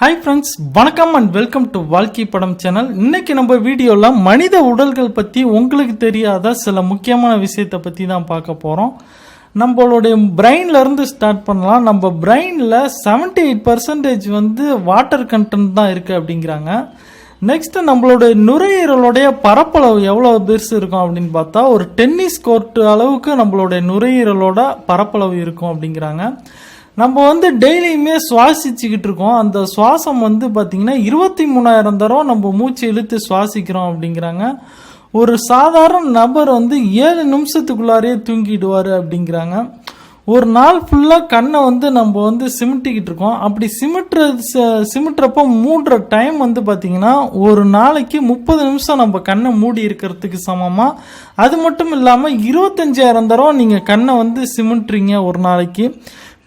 Hi friends வணக்கம் and welcome to வாழ்க்கை படம் சேனல் இன்னைக்கு நம்ம வீடியோவில் மனித உடல்கள் பற்றி உங்களுக்கு தெரியாத சில முக்கியமான விஷயத்தை பற்றி தான் பார்க்க போகிறோம் நம்மளுடைய பிரெயின்லேருந்து ஸ்டார்ட் பண்ணலாம். நம்ம பிரெயினில் 78% எயிட் பர்சன்டேஜ் வந்து வாட்டர் கண்டென்ட் தான் இருக்குது அப்படிங்கிறாங்க. நெக்ஸ்ட் நம்மளுடைய நுரையீரலுடைய பரப்பளவு எவ்வளோ பெருசு இருக்கும் அப்படின்னு பார்த்தா ஒரு டென்னிஸ் கோர்ட் அளவுக்கு நம்மளுடைய நுரையீரலோட பரப்பளவு இருக்கும் அப்படிங்கிறாங்க. நம்ம வந்து டெய்லியுமே சுவாசிச்சுக்கிட்டு இருக்கோம். அந்த சுவாசம் வந்து பார்த்திங்கன்னா இருபத்தி மூணாயிரம் தடவை நம்ம மூச்சு இழுத்து சுவாசிக்கிறோம் அப்படிங்கிறாங்க. ஒரு சாதாரண நபர் வந்து ஏழு நிமிஷத்துக்குள்ளாரையே தூங்கிடுவார் அப்படிங்கிறாங்க. ஒரு நாள் ஃபுல்லாக கண்ணை வந்து நம்ம வந்து சிமிட்டிக்கிட்டு இருக்கோம். அப்படி சிமிட்டுற சிமிட்டுறப்போ மூடுற டைம் வந்து பார்த்திங்கன்னா ஒரு நாளைக்கு முப்பது நிமிஷம் நம்ம கண்ணை மூடி இருக்கிறதுக்கு சமமாக அது மட்டும் இல்லாமல் இருபத்தஞ்சாயிரம் தடவை நீங்கள் கண்ணை வந்து சிமிட்டுறீங்க ஒரு நாளைக்கு.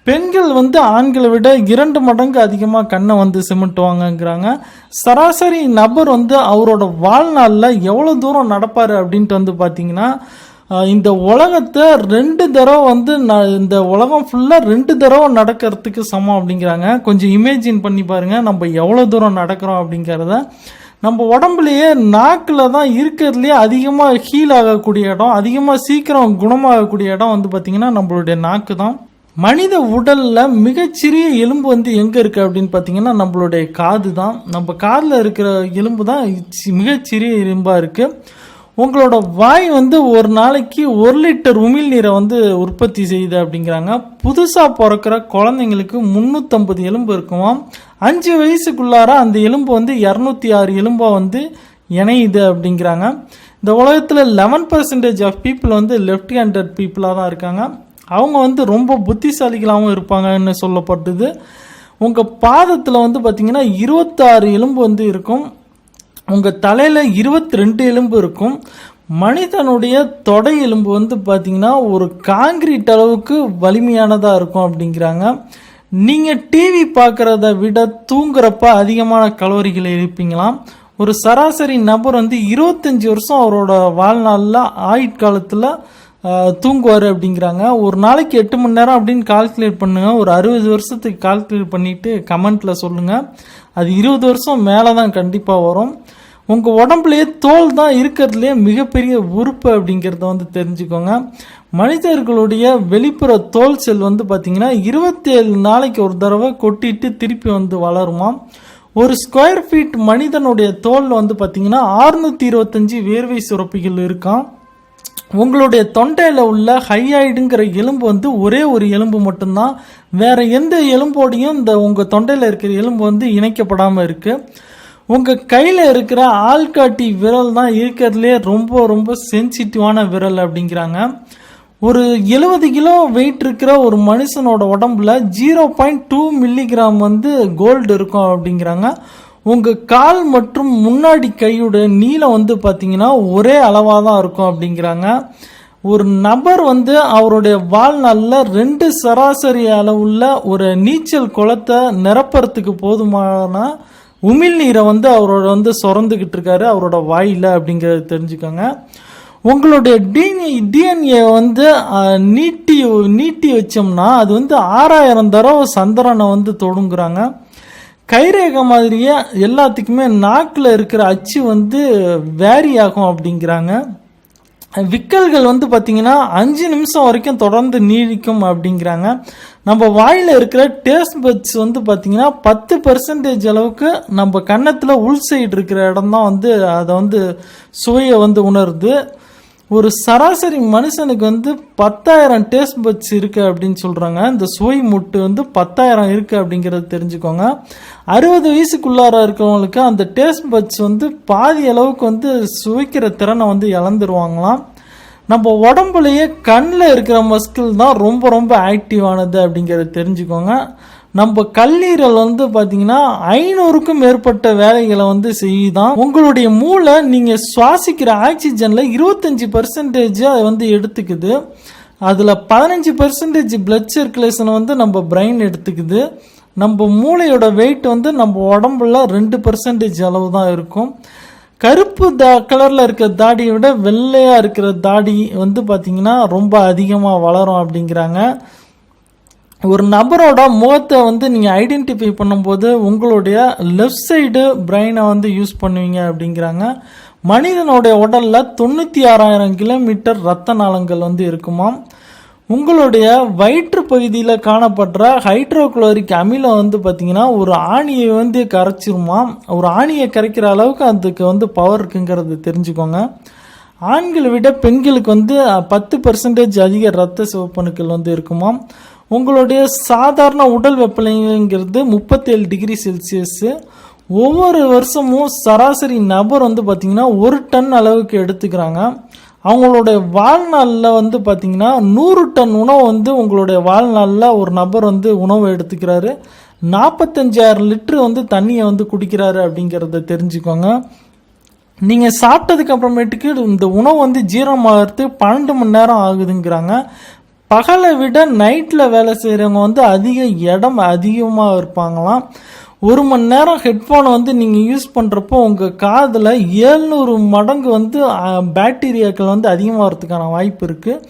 பெண்கள் வந்து ஆண்களை விட இரண்டு மடங்கு அதிகமாக கண்ணை வந்து சிமிட்டுவாங்கங்கிறாங்க. சராசரி நபர் வந்து அவரோட வாழ்நாளில் எவ்வளோ தூரம் நடப்பார் அப்படின்ட்டு வந்து பார்த்தீங்கன்னா இந்த உலகத்தை ரெண்டு தடவை வந்து ந- இந்த உலகம் ஃபுல்லாக ரெண்டு தடவை நடக்கிறதுக்கு சமம் அப்படிங்கிறாங்க. கொஞ்சம் இமேஜின் பண்ணி பாருங்கள் நம்ம எவ்வளோ தூரம் நடக்கிறோம் அப்படிங்கிறத. நம்ம உடம்புலயே நாக்கில் தான் இருக்கிறதுலையே அதிகமாக ஹீல் ஆகக்கூடிய இடம் அதிகமாக சீக்கிரம் குணமாகக்கூடிய இடம் வந்து பார்த்திங்கன்னா நம்மளுடைய நாக்கு தான் மனித உடலில் மிகச்சிறிய எலும்பு வந்து எங்கே இருக்குது அப்படின்னு பார்த்தீங்கன்னா நம்மளுடைய காது தான் நம்ம காதில் இருக்கிற எலும்பு தான் மிகச்சிறிய எலும்பாக இருக்குது உங்களோட வாய் வந்து ஒரு நாளைக்கு ஒரு லிட்டர் உமிழ்நீரை வந்து உற்பத்தி செய்யுது அப்படிங்கிறாங்க. புதுசாக பிறக்கிற குழந்தைங்களுக்கு முந்நூற்றம்பது எலும்பு இருக்குமா அஞ்சு வயசுக்குள்ளார அந்த எலும்பு வந்து இரநூத்தி ஆறு எலும்பாக வந்து இணையுது அப்படிங்கிறாங்க. இந்த உலகத்தில் லெவன் பர்சன்டேஜ் ஆஃப் பீப்புள் வந்து லெஃப்ட் ஹேண்டட் பீப்புளாக தான் இருக்காங்க. அவங்க வந்து ரொம்ப புத்திசாலிகளாகவும் இருப்பாங்கன்னு சொல்லப்பட்டது. உங்கள் பாதத்தில் வந்து பார்த்திங்கன்னா இருபத்தாறு எலும்பு வந்து இருக்கும். உங்கள் தலையில் இருபத்தி ரெண்டு எலும்பு இருக்கும். மனிதனுடைய தொடை எலும்பு வந்து பார்த்திங்கன்னா ஒரு காங்கிரீட் அளவுக்கு வலிமையானதாக இருக்கும் அப்படிங்கிறாங்க. நீங்கள் டிவி பார்க்குறத விட தூங்குறப்ப அதிகமான கலோரிகள் இருப்பீங்களாம் ஒரு சராசரி நபர் வந்து இருபத்தஞ்சி வருஷம் அவரோட வாழ்நாளில் ஆயுட்காலத்தில் தூங்குவார் அப்படிங்கிறாங்க. ஒரு நாளைக்கு எட்டு மணி நேரம் அப்படின்னு கால்குலேட் பண்ணுங்கள் ஒரு அறுபது வருஷத்துக்கு கால்குலேட் பண்ணிவிட்டு கமெண்ட்டில் சொல்லுங்கள் அது இருபது வருஷம் மேலே தான் கண்டிப்பாக வரும். உங்கள் உடம்புலேயே தோல் தான் இருக்கிறதுலே மிகப்பெரிய உறுப்பு அப்படிங்கிறத வந்து தெரிஞ்சுக்கோங்க. மனிதர்களுடைய வெளிப்புற தோல் செல் வந்து பார்த்திங்கன்னா இருபத்தேழு நாளைக்கு ஒரு தடவை கொட்டிட்டு திருப்பி வந்து வளருமா ஒரு ஸ்கொயர் ஃபீட் மனிதனுடைய தோல் வந்து பார்த்திங்கன்னா ஆறுநூற்றி இருபத்தஞ்சு வேர்வை சுரப்பிகள் இருக்கான் உங்களுடைய தொண்டையில் உள்ள ஹையாய்டுங்கிற எலும்பு வந்து ஒரே ஒரு எலும்பு மட்டும்தான். வேற எந்த எலும்போடையும் இந்த உங்கள் தொண்டையில் இருக்கிற எலும்பு வந்து இணைக்கப்படாமல் இருக்கு. உங்கள் கையில் இருக்கிற ஆள்காட்டி விரல் தான் இருக்கிறதுலே ரொம்ப ரொம்ப சென்சிட்டிவான விரல் அப்படிங்கிறாங்க. ஒரு எழுபது கிலோ வெயிட் இருக்கிற ஒரு மனுஷனோட உடம்புல ஜீரோ பாயிண்ட் டூ மில்லிகிராம் வந்து கோல்டு இருக்கும் அப்படிங்கிறாங்க. உங்கள் கால் மற்றும் முன்னாடி கையோட நீளம் வந்து பார்த்தீங்கன்னா ஒரே அளவாக தான் இருக்கும் அப்படிங்கிறாங்க. ஒரு நபர் வந்து அவருடைய வாழ்நாளில் ரெண்டு சராசரி அளவுள்ள ஒரு நீச்சல் குளத்தை நிரப்புறதுக்கு போதுமான உமிழ்நீரை வந்து அவரோட வந்து சுரந்துக்கிட்டு இருக்காரு அவரோட வாயில் அப்படிங்கிறத தெரிஞ்சுக்கோங்க. உங்களுடைய டிஎன்ஏ டிஎன்ஏ வந்து நீட்டி நீட்டி வச்சோம்னா அது வந்து ஆறாயிரம் தடவை சந்திரனை வந்து தொடுங்குறாங்க. கைரேகை மாதிரியே எல்லாத்துக்குமே நாக்கில் இருக்கிற அச்சு வந்து வேரி ஆகும் அப்படிங்கிறாங்க. விக்கல்கள் வந்து பார்த்திங்கன்னா அஞ்சு நிமிஷம் வரைக்கும் தொடர்ந்து நீடிக்கும் அப்படிங்கிறாங்க. நம்ம வாயில் இருக்கிற டேஸ்ட் பட்ஸ் வந்து பார்த்தீங்கன்னா பத்து பர்சன்டேஜ் அளவுக்கு நம்ம கன்னத்தில் உள் சைடு இருக்கிற இடம் தான் வந்து அதை வந்து சுவையை வந்து உணருது. ஒரு சராசரி மனுஷனுக்கு வந்து பத்தாயிரம் டேஸ்ட் பட்ஸ் இருக்குது அப்படின்னு சொல்கிறாங்க இந்த சுவை முட்டு வந்து பத்தாயிரம் இருக்குது அப்படிங்கிறத தெரிஞ்சுக்கோங்க. அறுபது வயசுக்குள்ளார இருக்கிறவங்களுக்கு அந்த டேஸ்ட் பட்ஸ் வந்து பாதி அளவுக்கு வந்து சுவைக்கிற திறனை வந்து இழந்துருவாங்களாம். நம்ம உடம்புலயே கண்ணில் இருக்கிற மஸ்கிள் தான் ரொம்ப ரொம்ப ஆக்டிவானது அப்படிங்கிறத தெரிஞ்சுக்கோங்க. நம்ம கல்லீரல் வந்து பார்த்தீங்கன்னா ஐநூறுக்கும் மேற்பட்ட வேலைகளை வந்து செய்யுதான். உங்களுடைய மூளை நீங்கள் சுவாசிக்கிற ஆக்சிஜனில் இருபத்தஞ்சி பர்சன்டேஜ் அது வந்து எடுத்துக்குது. அதில் பதினஞ்சு பர்சன்டேஜ் பிளட் சர்க்குலேஷன் வந்து நம்ம பிரெயின் எடுத்துக்குது. நம்ம மூளையோட வெயிட் வந்து நம்ம உடம்புல ரெண்டு பர்சன்டேஜ் அளவு தான் இருக்கும். கருப்பு தா கலரில் இருக்கிற தாடியை விட வெள்ளையாக இருக்கிற தாடி வந்து பார்த்திங்கன்னா ரொம்ப அதிகமாக வளரும் அப்படிங்கிறாங்க. ஒரு நபரோட முகத்தை வந்து நீங்கள் ஐடென்டிஃபை பண்ணும்போது உங்களுடைய லெஃப்ட் சைடு பிரெயினை வந்து யூஸ் பண்ணுவீங்க அப்படிங்கிறாங்க. மனிதனுடைய உடலில் தொண்ணூற்றி ஆறாயிரம் கிலோமீட்டர் ரத்த நாளங்கள் வந்து இருக்குமாம் உங்களுடைய வயிற்று பகுதியில் காணப்படுற ஹைட்ரோக்ளோரிக் அமிலம் வந்து பார்த்திங்கன்னா ஒரு ஆணியை வந்து கரைச்சிருமா? ஒரு ஆணியை கரைக்கிற அளவுக்கு அதுக்கு வந்து பவர் இருக்குங்கிறது தெரிஞ்சுக்கோங்க. ஆண்களை விட பெண்களுக்கு வந்து பத்து பர்சன்டேஜ் அதிக ரத்த சிவப்பணுக்கள் வந்து இருக்குமாம் உங்களுடைய சாதாரண உடல் வெப்பநிலைங்கிறது முப்பத்தேழு டிகிரி செல்சியஸு ஒவ்வொரு வருஷமும் சராசரி நபர் வந்து பார்த்திங்கன்னா ஒரு டன் அளவுக்கு எடுத்துக்கிறாங்க. அவங்களுடைய வாழ்நாளில் வந்து பார்த்திங்கன்னா நூறு டன் உணவு வந்து உங்களுடைய வாழ்நாளில் ஒரு நபர் வந்து உணவு எடுத்துக்கிறாரு. நாற்பத்தஞ்சாயிரம் லிட்ரு வந்து தண்ணியை வந்து குடிக்கிறாரு அப்படிங்கிறத தெரிஞ்சுக்கோங்க. நீங்கள் சாப்பிட்டதுக்கு அப்புறமேட்டுக்கு இந்த உணவு வந்து ஜீரணமாகறதுக்கு பன்னெண்டு மணி நேரம் ஆகுதுங்கிறாங்க. பகலை விட நைட்டில் வேலை செய்கிறவங்க வந்து அதிக இடம் அதிகமாக இருப்பாங்களாம். ஒரு மணி நேரம் ஹெட்ஃபோனை வந்து நீங்கள் யூஸ் பண்ணுறப்போ உங்கள் காதில் ஏழ்நூறு மடங்கு வந்து பேக்டீரியாக்கள் வந்து அதிகமாகிறதுக்கான வாய்ப்பு இருக்குது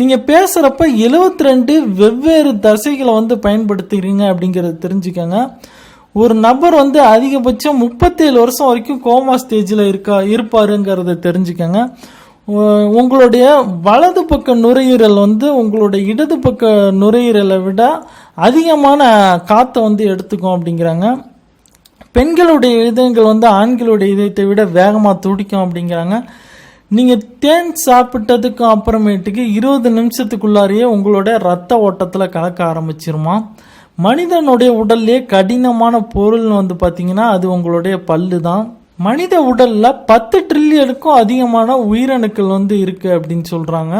நீங்கள் பேசுகிறப்ப 72 ரெண்டு வெவ்வேறு தசைகளை வந்து பயன்படுத்துகிறீங்க அப்படிங்கிறத தெரிஞ்சுக்கோங்க. ஒரு நபர் வந்து அதிகபட்சம் முப்பத்தேழு வருஷம் வரைக்கும் கோமா ஸ்டேஜில் இருக்கா இருப்பாருங்கிறத தெரிஞ்சுக்கோங்க. உங்களுடைய வலது பக்க நுரையீரல் வந்து உங்களுடைய இடது பக்க நுரையீரலை விட அதிகமான காற்றை வந்து எடுத்துக்கும் அப்படிங்கிறாங்க. பெண்களுடைய இதயங்கள் வந்து ஆண்களுடைய இதயத்தை விட வேகமாக துடிக்கும் அப்படிங்கிறாங்க. நீங்கள் தேன் சாப்பிட்டதுக்கு அப்புறமேட்டுக்கு இருபது நிமிஷத்துக்குள்ளாரையே உங்களுடைய ரத்த ஓட்டத்தில் கலக்க ஆரம்பிச்சிருமா? மனிதனுடைய உடல்லே கடினமான பொருள் வந்து பார்த்தீங்கன்னா அது உங்களுடைய பல்லு தான் மனித உடலில் பத்து ட்ரில்லியனுக்கும் அதிகமான உயிரணுக்கள் வந்து இருக்குது அப்படின்னு சொல்கிறாங்க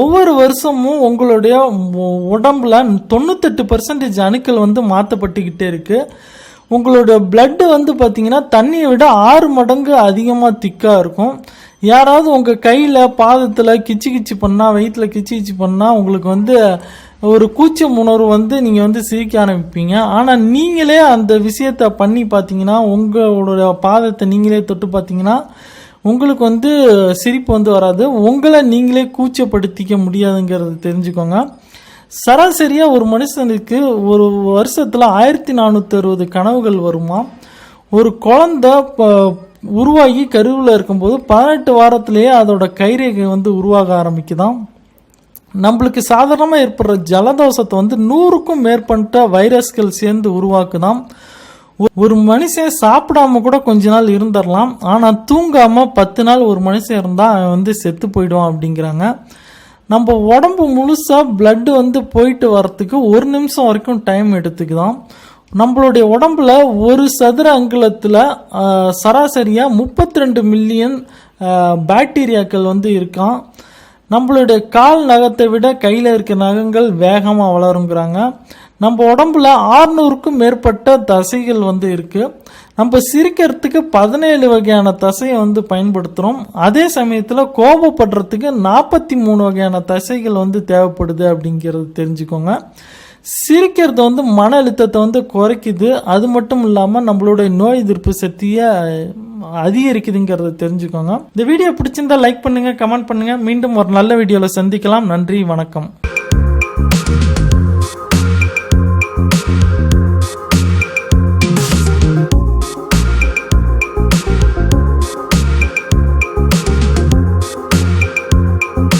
ஒவ்வொரு வருஷமும் உங்களுடைய உடம்புல தொண்ணூத்தெட்டு பர்சன்டேஜ் அணுக்கள் வந்து மாற்றப்பட்டுக்கிட்டே இருக்குது உங்களோட பிளட்டு வந்து பார்த்தீங்கன்னா தண்ணியை விட ஆறு மடங்கு அதிகமாக திக்காக இருக்கும். யாராவது உங்கள் கையில் பாதத்தில் கிச்சு கிச்சு பண்ணால் வயிற்றில் கிச்சு கிச்சு பண்ணால் உங்களுக்கு வந்து ஒரு கூச்சம் உணர்வு வந்து நீங்கள் வந்து சிரிக்க ஆரம்பிப்பீங்க. ஆனால் நீங்களே அந்த விஷயத்தை பண்ணி பார்த்தீங்கன்னா உங்களோட பாதத்தை நீங்களே தொட்டு பார்த்தீங்கன்னா உங்களுக்கு வந்து சிரிப்பு வந்து வராது. உங்களை நீங்களே கூச்சப்படுத்திக்க முடியாதுங்கிறது தெரிஞ்சுக்கோங்க. சராசரியாக ஒரு மனுஷனுக்கு ஒரு வருஷத்தில் ஆயிரத்தி நானூற்றி அறுபது கனவுகள் வருமா? ஒரு குழந்தை உருவாகி கருவில் இருக்கும்போது பதினெட்டு வாரத்திலேயே அதோட கைரேகை வந்து உருவாக ஆரம்பிக்குதான். நம்மளுக்கு சாதாரணமாக ஏற்படுற ஜலதோஷத்தை வந்து நூறுக்கும் மேற்பட்ட வைரஸ்கள் சேர்ந்து உருவாக்குதாம். ஒரு மனுஷன் சாப்பிடாம கூட கொஞ்ச நாள் இருந்துடலாம். ஆனால் தூங்காம பத்து நாள் ஒரு மனுஷன் இருந்தால் அவன் வந்து செத்து போயிடுவான் அப்படிங்கிறாங்க. நம்ம உடம்பு முழுசாக பிளட்டு வந்து போயிட்டு வரத்துக்கு ஒரு நிமிஷம் வரைக்கும் டைம் எடுத்துக்குதான் நம்மளுடைய உடம்புல ஒரு சதுர அங்குலத்தில் சராசரியாக முப்பத்தி ரெண்டு மில்லியன் பாக்டீரியாக்கள் வந்து இருக்கான் நம்மளுடைய கால் நகத்தை விட கையில் இருக்க நகங்கள் வேகமாக வளருங்கிறாங்க. நம்ம உடம்புல ஆறுநூறுக்கும் மேற்பட்ட தசைகள் வந்து இருக்குது நம்ம சிரிக்கிறதுக்கு பதினேழு வகையான தசையை வந்து பயன்படுத்துகிறோம் அதே சமயத்தில் கோபப்படுறதுக்கு நாற்பத்தி மூணு வகையான தசைகள் வந்து தேவைப்படுது அப்படிங்கிறது தெரிஞ்சுக்கோங்க. சிரிக்கிறது வந்து மன அழுத்தத்தை வந்து குறைக்குது. அது மட்டும் இல்லாமல் நம்மளுடைய நோய் எதிர்ப்பு சக்தியை அதிகரிக்குதுங்கிறத தெரிஞ்சுக்கோங்க. இந்த வீடியோ பிடிச்சிருந்தா லைக் பண்ணுங்க கமெண்ட் பண்ணுங்க. மீண்டும் ஒரு நல்ல வீடியோவில் சந்திக்கலாம். நன்றி வணக்கம்.